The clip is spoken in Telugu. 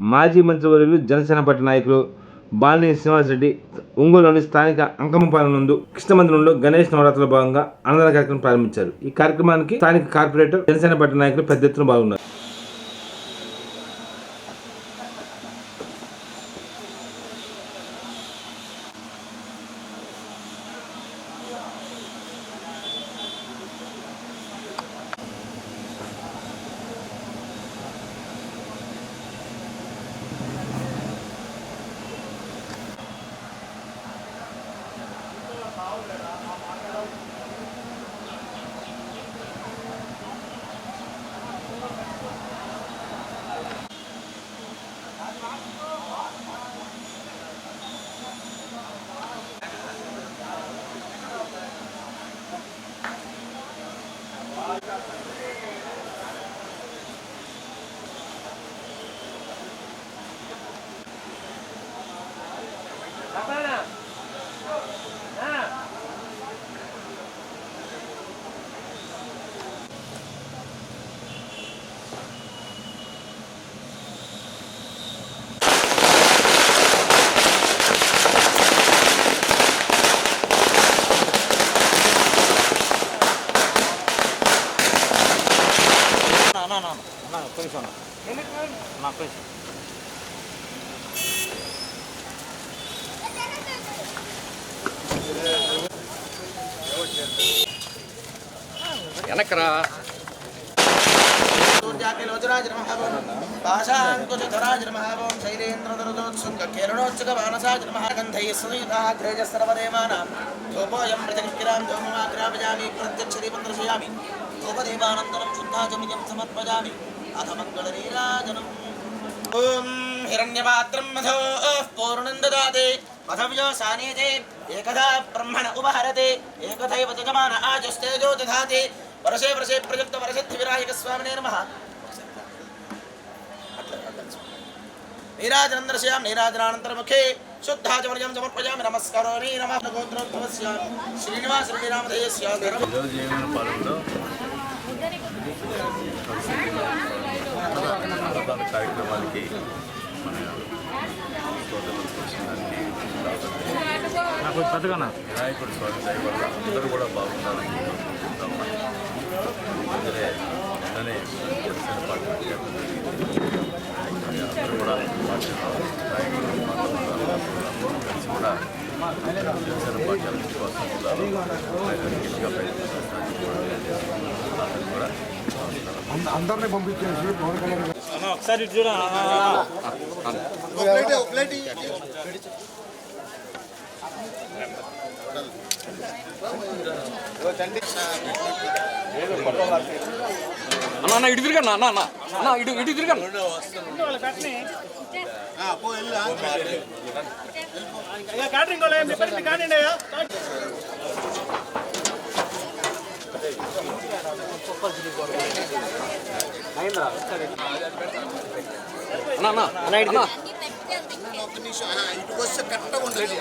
మాజీ మంత్రివర్యులు జనసేన పార్టీ నాయకులు బాలినేని శ్రీనివాసరెడ్డి ఒంగోలులోని స్థానిక అంకమ్మపాలెం నందు కృష్ణ మందిరంలో గణేష్ నవరాత్రుల భాగంగా అన్నదాన కార్యక్రమం ప్రారంభించారు. ఈ కార్యక్రమానికి స్థానిక కార్పొరేటర్ జనసేన పార్టీ నాయకులు పెద్ద ఎత్తున పాల్గొన్నారు. వెనకరా సూర్యాకిలోచరాజ నమః పాశాంకుచధరాజ నమః ఓం వెనకరా ఓం హిరణ్యపాత్రం మధో పూర్ణం దదాతి మధవ్యో సానేతే ఏకదా బ్రహ్మణ ఉపహరతే ఏకథైవ యజమాన ఆజస్తేజో దధాతి వరసే వరసే ప్రయుక్త వరసిద్ధి వినాయక స్వామినే నమ. నీరాజనందర్శయాం నీరాజనానంతరముఖే. శుద్ధాచమర్యం సమర్పయామి నమస్కరోమి నమః. గోత్రోద్భవస్య శ్రీనివాస శ్రీరామధేయస్య ఈరోజు దానికి వినాయకుడి స్వామి దయ వల్ల అందరూ కూడా బాగుండాలని. అందరే వెంటనే జనసేన పార్టీ. అందరూ కూడా పార్టీ కలిసి కూడా జనసేన పార్టీ అభివృద్ధి కోసం గట్టిగా అందరినీ పంపించేసి అన్న అన్న ఇటు తిరగన్నా అన్న అన్న అన్న ఇటు ఇటు తిరగన్నా అన్న అన్న అన్న ఒక్క నిమిషం ఇటుకొస్తే కరెక్ట్గా ఉండదు